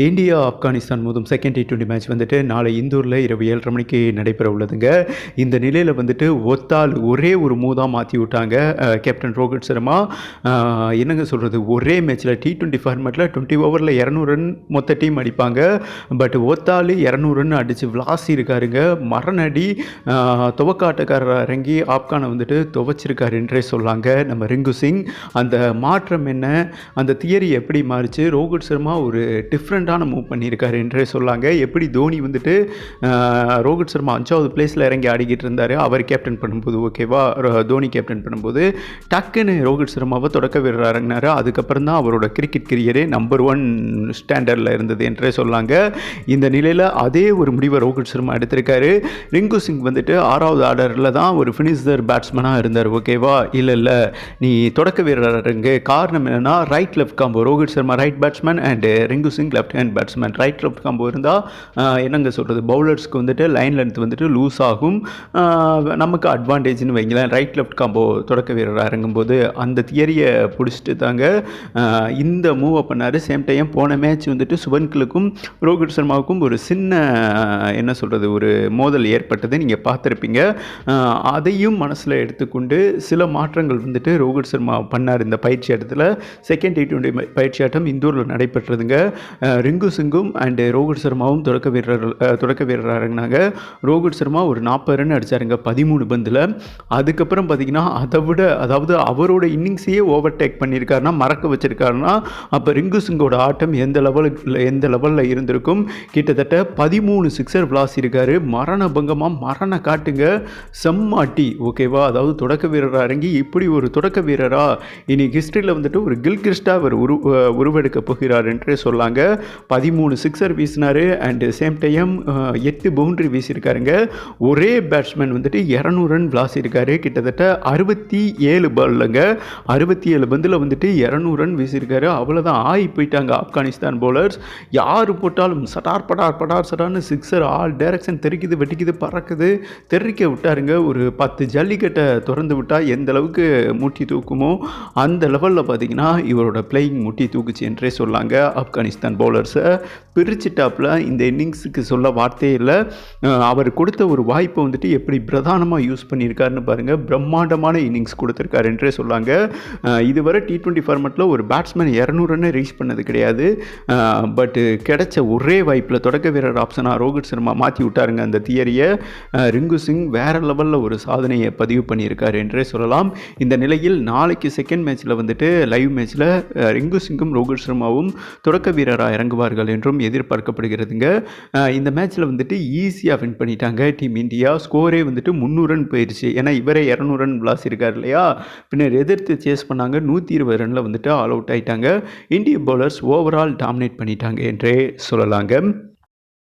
India Afghanistan மோதும் second T twenty match வந்துட்டு நாளை இந்தூரில் இரவு ஏழரை மணிக்கு நடைபெற உள்ளதுங்க இந்த நிலையில் வந்துட்டு ஒத்தால் ஒரே ஒரு மூதாக மாற்றி விட்டாங்க கேப்டன் ரோஹித் சர்மா. என்னங்க சொல்கிறது ஒரே மேட்ச்சில் டி டுவெண்ட்டி ஃபார்மேட்டில் டுவெண்ட்டி ஓவரில் இரநூறு ரன் மொத்த டீம் அடிப்பாங்க. பட் ஒத்தால் இரநூறு ரன் அடித்து விளாசி இருக்காருங்க. மரணடி துவக்காட்டக்காரர் இறங்கி ஆப்கானை வந்துட்டு துவச்சிருக்காரு என்றே சொல்லாங்க நம்ம ரிங்கு சிங். அந்த மாற்றம் என்ன? அந்த தியரி எப்படி மாறிச்சு? ரோஹித் சர்மா ஒரு டிஃப்ரெண்ட் டிஃப்ரெண்ட்டான மூவ் பண்ணியிருக்காரு என்றே சொல்லாங்க. எப்படி தோனி வந்துட்டு ரோஹித் சர்மா அஞ்சாவது பிளேஸில் இறங்கி ஆடிக்கிட்டு இருந்தார் அவர் கேப்டன் பண்ணும்போது ஓகேவா தோனி கேப்டன் பண்ணும்போது டக்குன்னு ரோஹித் சர்மாவை தொடக்க வீரர் இறங்கினார் அதுக்கப்புறம் தான் அவரோட கிரிக்கெட் கரியரே நம்பர் ஒன் ஸ்டாண்டர்டில் இருந்தது என்றே சொல்லாங்க. இந்த நிலையில் அதே ஒரு முடிவை ரோஹித் சர்மா எடுத்திருக்காரு. ரிங்கு சிங் வந்துட்டு ஆறாவது ஆர்டரில் தான் ஒரு ஃபினிஷர் பேட்ஸ்மேனாக இருந்தார் ஓகேவா இல்லை இல்லை நீ தொடக்க வீரர் இறங்கு காரணம் என்னன்னா right left combo Rohit Sharma right batsman and Rinku Singh left hand batsman right left combo இருந்தால் என்னங்க சொல்கிறது பவுலர்ஸ்க்கு வந்துட்டு லைன் லென்த் வந்துட்டு லூஸ் ஆகும். நமக்கு அட்வான்டேஜ்னு வைங்களேன். ரைட் லெஃப்ட் காம்போ தொடக்க வீரராக இறங்கும்போது அந்த தியரியை பிடிச்சிட்டு தாங்க இந்த மூவை பண்ணார். சேம் டைம் போன மேட்ச் வந்துட்டு சுபன்கிலுக்கும் ரோஹித் சர்மாவுக்கும் ஒரு சின்ன என்ன சொல்கிறது ஒரு மோதல் ஏற்பட்டது நீங்கள் பார்த்துருப்பீங்க. அதையும் மனசில் எடுத்துக்கொண்டு சில மாற்றங்கள் வந்துட்டு ரோஹித் சர்மா பண்ணார் இந்த பயிற்சி ஆட்டத்தில். செகண்ட் டி டுவெண்ட்டி பயிற்சி ஆட்டம் இந்தூரில் நடைபெற்றதுங்க. ரிங்கு சிங்கும் அண்டு ரோஹித் சர்மாவும் தொடக்க வீரர் தொடக்க வீரராக இறங்கினாங்க ரோஹித் சர்மா ஒரு நாற்பது ரன் அடிச்சாருங்க பதிமூணு பந்தில். அதுக்கப்புறம் பார்த்தீங்கன்னா அதை விட அதாவது அவரோட இன்னிங்ஸையே ஓவர்டேக் பண்ணியிருக்காருன்னா மறக்க வச்சிருக்காருன்னா அப்போ ரிங்கு சிங்கோட ஆட்டம் எந்த லெவலுக்கு எந்த லெவலில் இருந்திருக்கும்? கிட்டத்தட்ட பதிமூணு சிக்ஸர் விளாசி இருக்காரு. மரண பங்கமாக மரண காட்டுங்க. செம்மாட்டி ஓகேவா அதாவது தொடக்க வீரராக இறங்கி இப்படி ஒரு தொடக்க வீரராக இனி ஹிஸ்ட்ரியில் வந்துட்டு ஒரு கில்கிறிஸ்டாக அவர் உரு உருவெடுக்கப் உருவெடுக்க போகிறார் என்றே சொல்லாங்க. பதிமூணு சிக்ஸர் வீசினார் அண்டு சேம் டைம் எட்டு பவுண்ட்ரி வீசியிருக்காருங்க. ஒரே பேட்ஸ்மேன் வந்துட்டு இரநூறு ரன் விளாசியிருக்காரு கிட்டத்தட்ட அறுபத்தி ஏழு பால்லங்க அறுபத்தி ஏழு பந்தில் வந்துட்டு இரநூறு ரன் வீசியிருக்காரு. அவ்வளோதான் ஆகி போயிட்டாங்க ஆப்கானிஸ்தான் பவுலர்ஸ் யார் போட்டாலும் சட்டார் படார் படார் சடான்னு சிக்ஸர் ஆல் டைரக்ஷன் தெரிக்குது வெட்டிக்குது பறக்குது. தெறிக்க விட்டாருங்க. ஒரு பத்து ஜல்லிக்கட்டை திறந்து விட்டால் எந்த அளவுக்கு மூட்டி தூக்குமோ அந்த லெவலில் பார்த்தீங்கன்னா இவரோட பிளேயிங் முட்டி தூக்குச்சு என்றே சொல்லாங்க ஆப்கானிஸ்தான் பவுலர்ஸை பிரிச்சுட்டாப்பில் இந்த இன்னிங்ஸுக்கு சொல்ல வார்த்தையே இல்லை. அவர் கொடுத்த ஒரு வாய்ப்பை வந்துட்டு எப்படி பிரதானமாக யூஸ் பண்ணியிருக்காருன்னு பாருங்கள் பிரம்மாண்டமான இன்னிங்ஸ் கொடுத்துருக்காரு என்றே சொல்லாங்க. இதுவரை டி ட்வெண்ட்டி ஃபார்மெட்டில் ஒரு பேட்ஸ்மேன் இரநூறு ரன்னை ரீச் பண்ணது கிடையாது. பட்டு கிடைச்ச ஒரே வாய்ப்பில் தொடக்க வீரர் ஆப்ஷனாக ரோஹித் சர்மா மாற்றி விட்டாருங்க அந்த தியரியை ரிங்கு சிங் வேற லெவலில் ஒரு சாதனையை பதிவு பண்ணியிருக்காரு என்றே சொல்லலாம். இந்த நிலையில் நாளைக்கு செகண்ட் மேட்ச்சில் வந்துட்டு லைவ் மேட்ச்சில் ரிங்கு சிங்கும் ரோஹித் சர்மாவும் தொடக்க வீரராக இறங்குவார்கள் என்றும் எதிர்பார்க்கப்படுகிறதுங்க. இந்த மேட்ச்சில் வந்துட்டு ஈஸியாக வின் பண்ணிட்டாங்க டீம் இந்தியா. ஸ்கோரே வந்துட்டு முந்நூறு ரன் போயிடுச்சு ஏன்னா இவரே இரநூறு ரன் விளாசிருக்கார் இல்லையா? பின்னர் எதிர்த்து சேஸ் பண்ணாங்க நூற்றி இருபது ரனில் வந்துட்டு ஆல் அவுட் ஆயிட்டாங்க. இந்திய பவுலர்ஸ் ஓவரால் டாமினேட் பண்ணிட்டாங்க என்றே சொல்லலாங்க.